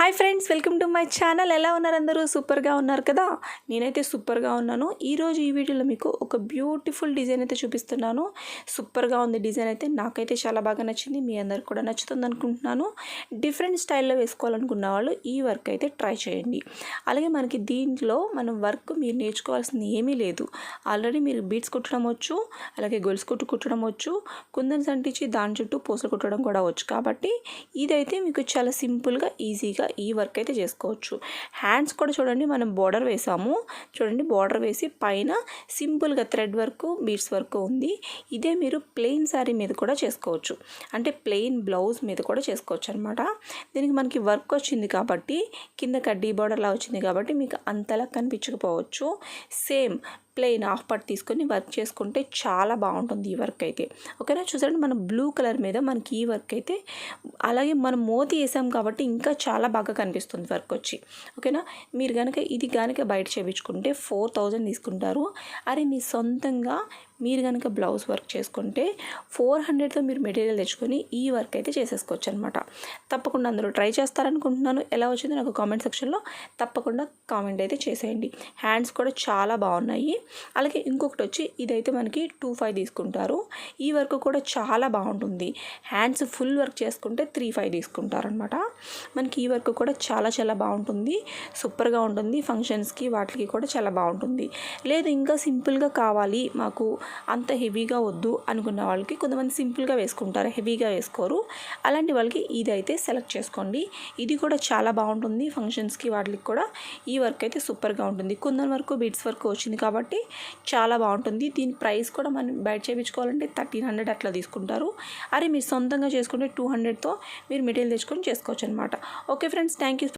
Hi friends welcome to my channel. ఎలా ఉన్నారు అందరూ? సూపర్గా ఉన్నారు కదా? నేనైతే సూపర్గా ఉన్నాను. ఈరోజు ఈ వీడియోలో మీకు ఒక బ్యూటిఫుల్ డిజైన్ అయితే చూపిస్తున్నాను. సూపర్గా ఉంది డిజైన్ అయితే. నాకైతే చాలా బాగా నచ్చింది. మీ అందరికి కూడా నచ్చుతుంది అనుకుంటున్నాను. డిఫరెంట్ స్టైల్లో వేసుకోవాలనుకున్న వాళ్ళు ఈ వర్క్ అయితే ట్రై చేయండి. అలాగే మనకి దీంట్లో మనం వర్క్ మీరు నేర్చుకోవాల్సింది ఏమీ లేదు. ఆల్రెడీ మీరు బీట్స్ కుట్టడం వచ్చు అలాగే గొలుసు కుట్టు కుట్టడం వచ్చు కుందని సంటించి దాని చుట్టూ పూసలు కుట్టడం కూడా వచ్చు. కాబట్టి ఇదైతే మీకు చాలా సింపుల్గా ఈజీగా ఈ వర్క్ అయితే చేసుకోవచ్చు. హ్యాండ్స్ కూడా చూడండి మనం బార్డర్ వేసాము. చూడండి బార్డర్ వేసి పైన సింపుల్గా థ్రెడ్ వర్క్ బీడ్స్ వర్క్ ఉంది. ఇదే మీరు ప్లెయిన్ శారీ మీద కూడా చేసుకోవచ్చు. అంటే ప్లెయిన్ బ్లౌజ్ మీద కూడా చేసుకోవచ్చు అనమాట దీనికి మనకి వర్క్ వచ్చింది కాబట్టి కింద కడ్డీ బార్డర్లా వచ్చింది కాబట్టి మీకు అంతలా కనిపించకపోవచ్చు. సేమ్ ప్లెయిన్ హాఫ్ పట్ తీసుకొని వర్క్ చేసుకుంటే చాలా బాగుంటుంది ఈ వర్క్ అయితే. ఓకేనా? చూసారంటే మన బ్లూ కలర్ మీద మనకి ఈ వర్క్ అయితే అలాగే మనం మోతి వేసాం కాబట్టి ఇంకా చాలా బాగా కనిపిస్తుంది వర్క్ వచ్చి. ఓకేనా? మీరు కనుక ఇది కనుక బయట చేయించుకుంటే ఫోర్ థౌజండ్ తీసుకుంటారు. అరే మీ సొంతంగా మీరు కనుక బ్లౌజ్ వర్క్ చేసుకుంటే ఫోర్ హండ్రెడ్తో మీరు మెటీరియల్ తెచ్చుకొని ఈ వర్క్ అయితే చేసేసుకోవచ్చు అనమాట తప్పకుండా అందరూ ట్రై చేస్తారనుకుంటున్నాను. ఎలా వచ్చిందో నాకు కామెంట్ సెక్షన్లో తప్పకుండా కామెంట్ అయితే చేసేయండి. హ్యాండ్స్ కూడా చాలా బాగున్నాయి. అలాగే ఇంకొకటి వచ్చి ఇదైతే మనకి టూ ఫైవ్ తీసుకుంటారు. ఈ వర్క్ కూడా చాలా బాగుంటుంది. హ్యాండ్స్ ఫుల్ వర్క్ చేసుకుంటే త్రీ ఫైవ్ తీసుకుంటారనమాట మనకి ఈ వర్క్ కూడా చాలా చాలా బాగుంటుంది. సూపర్గా ఉంటుంది. ఫంక్షన్స్కి వాటికి కూడా చాలా బాగుంటుంది. లేదు ఇంకా సింపుల్గా కావాలి మాకు అంత హెవీగా వద్దు అనుకున్న వాళ్ళకి కొంతమంది సింపుల్గా వేసుకుంటారు హెవీగా వేసుకోరు. అలాంటి వాళ్ళకి ఇది అయితే సెలెక్ట్ చేసుకోండి. ఇది కూడా చాలా బాగుంటుంది ఫంక్షన్స్కి వాటికి కూడా. ఈ వర్క్ అయితే సూపర్గా ఉంటుంది. కొందరి వర్క్ బీడ్స్ వర్క్ వచ్చింది కాబట్టి చాలా బాగుంటుంది. దీని ప్రైస్ కూడా మనం బయట చేయించుకోవాలంటే థర్టీన్ హండ్రెడ్ అట్లా తీసుకుంటారు. అరే మీరు సొంతంగా చేసుకుంటే టూ హండ్రెడ్తో మీరు మెటీరియల్ తెచ్చుకొని చేసుకోవచ్చు అనమాట ఓకే ఫ్రెండ్స్ థ్యాంక్ యూ